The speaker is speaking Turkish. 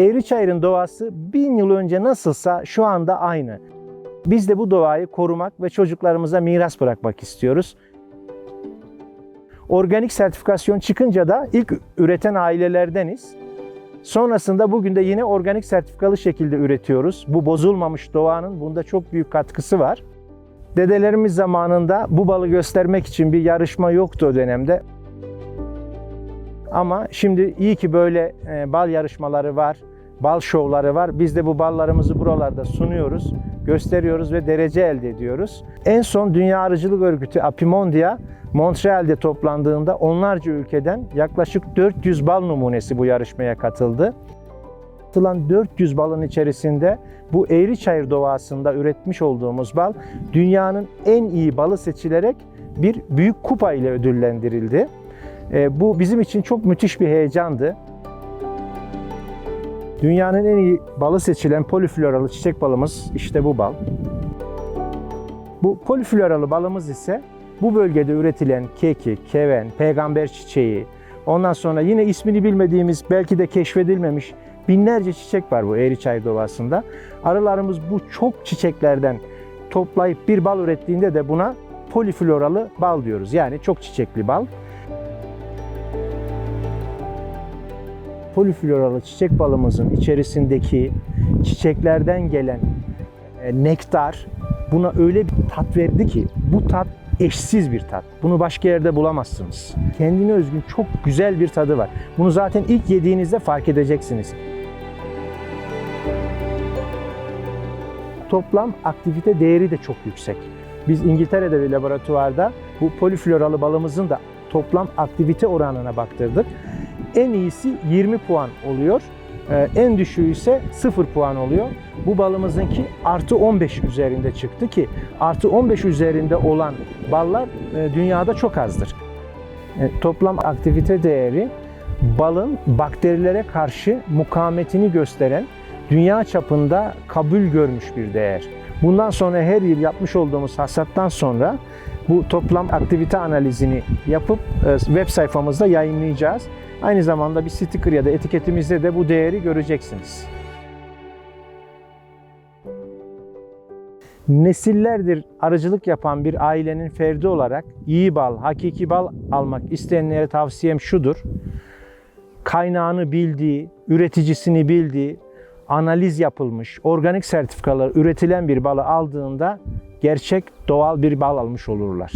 Eğriçayır'ın doğası bin yıl önce nasılsa şu anda aynı. Biz de bu doğayı korumak ve çocuklarımıza miras bırakmak istiyoruz. Organik sertifikasyon çıkınca da ilk üreten ailelerdeniz. Sonrasında bugün de yine organik sertifikalı şekilde üretiyoruz. Bu bozulmamış doğanın bunda çok büyük katkısı var. Dedelerimiz zamanında bu balı göstermek için bir yarışma yoktu o dönemde. Ama şimdi iyi ki böyle e, bal yarışmaları var, bal şovları var. Biz de bu ballarımızı buralarda sunuyoruz, gösteriyoruz ve derece elde ediyoruz. En son Dünya Arıcılık Örgütü Apimondia Montreal'de toplandığında onlarca ülkeden yaklaşık 400 bal numunesi bu yarışmaya katıldı. Atılan 400 balın içerisinde bu Eğriçayır doğasında üretmiş olduğumuz bal dünyanın en iyi balı seçilerek bir büyük kupa ile ödüllendirildi. E, bu bizim için çok müthiş bir heyecandı. Dünyanın en iyi balı seçilen polifloralı çiçek balımız işte bu bal. Bu polifloralı balımız ise bu bölgede üretilen kekik, keven, peygamber çiçeği, ondan sonra yine ismini bilmediğimiz belki de keşfedilmemiş binlerce çiçek var bu Eğriçay Doğası'nda. Arılarımız bu çok çiçeklerden toplayıp bir bal ürettiğinde de buna polifloralı bal diyoruz. Yani çok çiçekli bal. Polifloralı çiçek balımızın içerisindeki çiçeklerden gelen e, nektar buna öyle bir tat verdi ki bu tat eşsiz bir tat. Bunu başka yerde bulamazsınız. Kendine özgün çok güzel bir tadı var. Bunu zaten ilk yediğinizde fark edeceksiniz. Toplam aktivite değeri de çok yüksek. Biz İngiltere'de bir laboratuvarda bu polifloralı balımızın da toplam aktivite oranına baktırdık. En iyisi 20 puan oluyor. Ee, En düşüğü ise 0 puan oluyor. Bu balımızınki artı 15 üzerinde çıktı ki artı 15 üzerinde olan ballar e, dünyada çok azdır. E, Toplam aktivite değeri balın bakterilere karşı mukavemetini gösteren dünya çapında kabul görmüş bir değer. Bundan sonra her yıl yapmış olduğumuz hasattan sonra bu toplam aktivite analizini yapıp e, web sayfamızda yayınlayacağız. Aynı zamanda bir sticker ya da etiketimizde de bu değeri göreceksiniz. Nesillerdir arıcılık yapan bir ailenin ferdi olarak iyi bal, hakiki bal almak isteyenlere tavsiyem şudur. Kaynağını bildiği, üreticisini bildiği, analiz yapılmış, organik sertifikalar üretilen bir balı aldığında gerçek doğal bir bal almış olurlar.